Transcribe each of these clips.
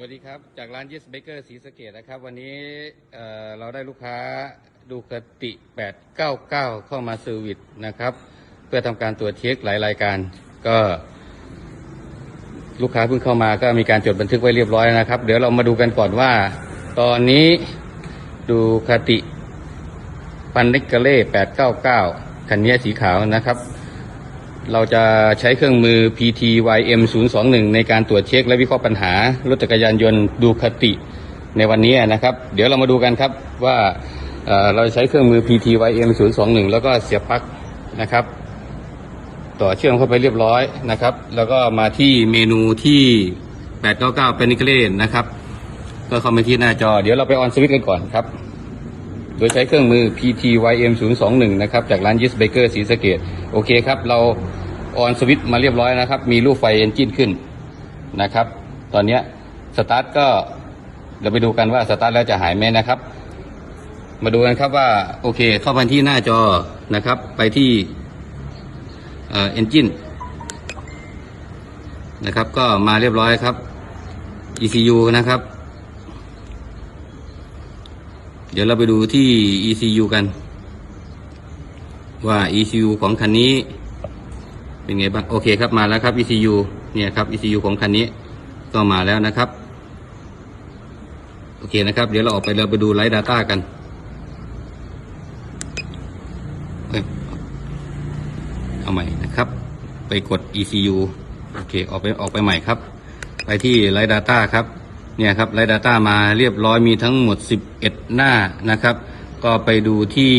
วัสดีครับ จากร้าน Yes Baker ศรีสเกดนะครับ วันนี้เเราได้ลูกค้าดูคติ 899 เข้ามาเซอร์วิสนะครับ เพื่อทำการตรวจเช็คหลายรายการ ก็ ลูกค้าเพิ่งเข้ามาก็มีการจดบันทึกไว้เรียบร้อยนะครับ เดี๋ยวเรามาดูกันก่อนว่า ตอนนี้ดูคติปันนิกเกเล่899 คันนี้สีขาวนะครับ เราจะใช้เครื่องมือ PTYM 021 ในการตรวจเช็คและวิเคราะห์ปัญหารถจักรยานยนต์ดูคติในวันนี้นะครับ เดี๋ยวเรามาดูกันครับว่าเเราใช้เครื่องมือ PTYM 021 แล้วก็เสียบปลั๊กนะครับ ต่อเชื่อมเข้าไปเรียบร้อยนะครับ แล้วก็มาที่เมนูที่ 899เป็นนิกเลนนะครับ ก็เข้ามาที่หน้าจอ เดี๋ยวเราไปออนสวิตช์กันก่อนครับ โดยใช้เครื่องมือ PTYM 021นะครับ จากร้าน Yes Baker ศรีสะเกดโอเคครับ เราออนสวิตช์มาเรียบร้อยนะครับ มีรูปไฟเอนจินขึ้นนะครับ ตอนนี้สตาร์ทก็เราไปดูกันว่าสตาร์ทแล้วจะหายไหมนะครับ มาดูกันครับว่า โอเค เข้าไปที่หน้าจอนะครับ ไปที่เอ่อนจินนะครับ ก็มาเรียบร้อยครับ ECU นะครับ เดี๋ยวเราไปดูที่ ECU กัน ว่า ECU ของคันนี้ เป็นไงบ้าง โอเคครับมาแล้วครับ ECU เนี่ยครับ ECU ของคันนี้ ก็มาแล้วนะครับ โอเคนะครับ เดี๋ยวเราออกไปเราไปดูไลท์ Data กันเอ้ยเอาใหม่นะครับ ไปกด ECU โอเค ออกไปออกไปใหม่ครับ ไปที่ไลท์ Data ครับ เนี่ยครับไลท์ Data มาเรียบร้อยมีทั้งหมด 11 หน้านะครับ ก็ไปดูที่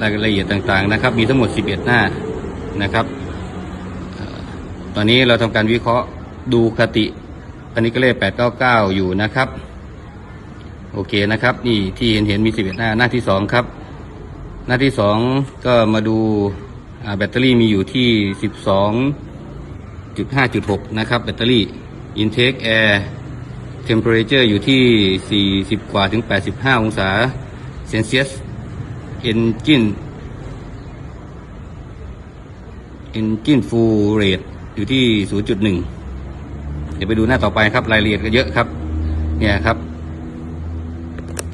รายละเอียดต่างๆนะครับ มีทั้งหมด 11 หน้านะครับออตอนนี้เราทำการวิเคราะห์ดูคติพันิกเล่899 อยู่นะครับ โอเคนะครับ นี่ที่เห็นเห็นมี 11 หน้าหน้าที่ 2 ครับ หน้าที่ 2 ก็มาดูแบตเตอรี่มีอยู่ที่ 12 5.6 นะครับ แบตเตอรี่ intake air temperature อยู่ที่ 40 กว่าถึง 85 องศาเซนเซียส engine engine full rate อยู่ที่ 0.1 เดี๋ยวไปดูหน้าต่อไปครับ รายละเอียดก็เยอะครับ เนี่ยครับ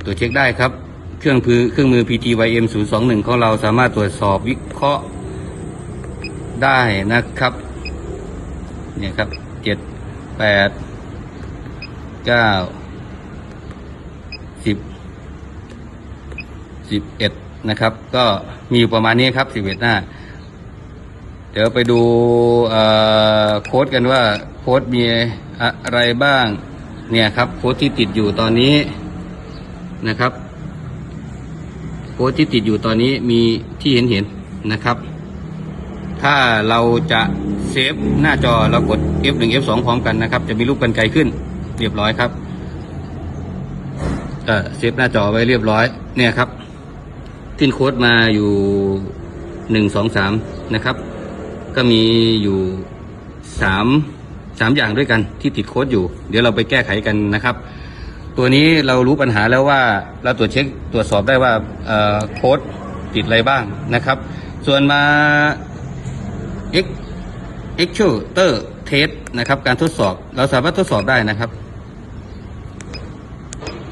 ตรวจเช็คได้ครับ เครื่องมือเครื่องมือ PTYM 021 ของเราสามารถตรวจสอบวิเคราะห์ได้นะครับ เนี่ยครับเจ็ด แปดเก้าสิบสิบเอ็ดนะครับ ก็มีอยู่ประมาณนี้ครับสิบเอ็ดหน้า เดี๋ยวไปดูเอ่อโค้ดกันว่าโค้ดมีอะไรบ้าง เนี่ยครับโค้ดที่ติดอยู่ตอนนี้นะครับโค้ดที่ติดอยู่ตอนนี้มีที่เห็นเห็นนะครับ ถ้าเราจะเซฟหน้าจอเรากด F1 F2 พร้อมกันนะครับ จะมีรูปกันไกลขึ้น เรียบร้อยครับก็เซฟหน้าจอไว้เรียบร้อย เนี่ยครับทิ้นโค้ดมาอยู่หนึ่งสองสามนะครับ ก็มีอยู่สามสามอย่างด้วยกันที่ติดโค้ดอยู่ เดี๋ยวเราไปแก้ไขกันนะครับ ตัวนี้เรารู้ปัญหาแล้วว่าเราตรวจเช็คตรวจสอบได้ว่าโค้ดติดอะไรบ้างนะครับ ส่วนมา X Actuator Test นะครับ การทดสอบ เราสามารถทดสอบได้นะครับ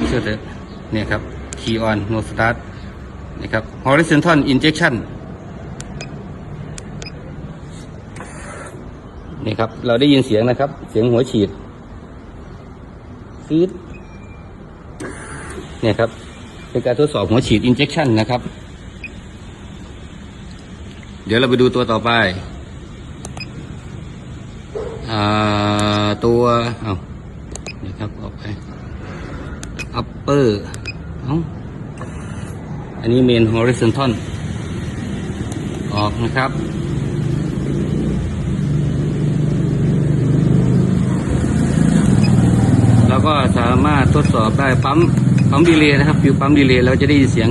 เชื่อเถอะเนี่ยครับ Key on No Start นะครับ Horizontal Injection นี่ครับ เราได้ยินเสียงนะครับ เสียงหัวฉีดฟีดเนี่ยครับ เป็นการทดสอบหัวฉีด injection นะครับ เดี๋ยวเราไปดูตัวต่อไป ตัวเอานี่ครับออกไป upper เอาอันนี้ main horizontal ออกนะครับเราก็สามารถทดสอบได้ปั๊มปั๊มดีเลย์นะครับฟิวปั๊มดีเลย์เราจะได้ยินเสียง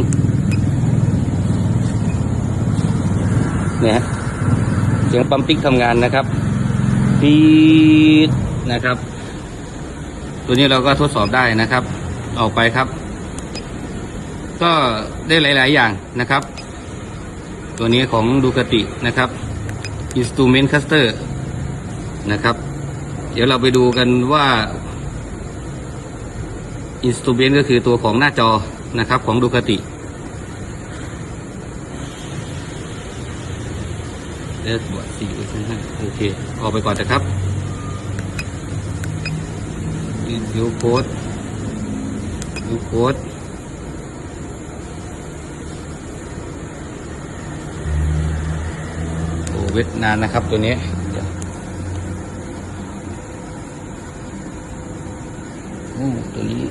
เนี่ยเสียงปั๊มติ๊กทำงานนะครับ ปีดนะครับ ตัวนี้เราก็ทดสอบได้นะครับ ออกไปครับ ก็ได้หลาย ๆ อย่างนะครับ ตัวนี้ของดูคตินะครับ Instrument Cluster นะครับ เดี๋ยวเราไปดูกันว่าอินสตูเบนก็คือตัวของหน้าจอนะครับของดูคติ เอสบวกสี่เปอร์เซ็นต์ห้โอเค ออกไปก่อนนะครับดูโค้ดดูโค้ดโอ้เวทนานนะครับตัวนี้โอ้ตัวนี้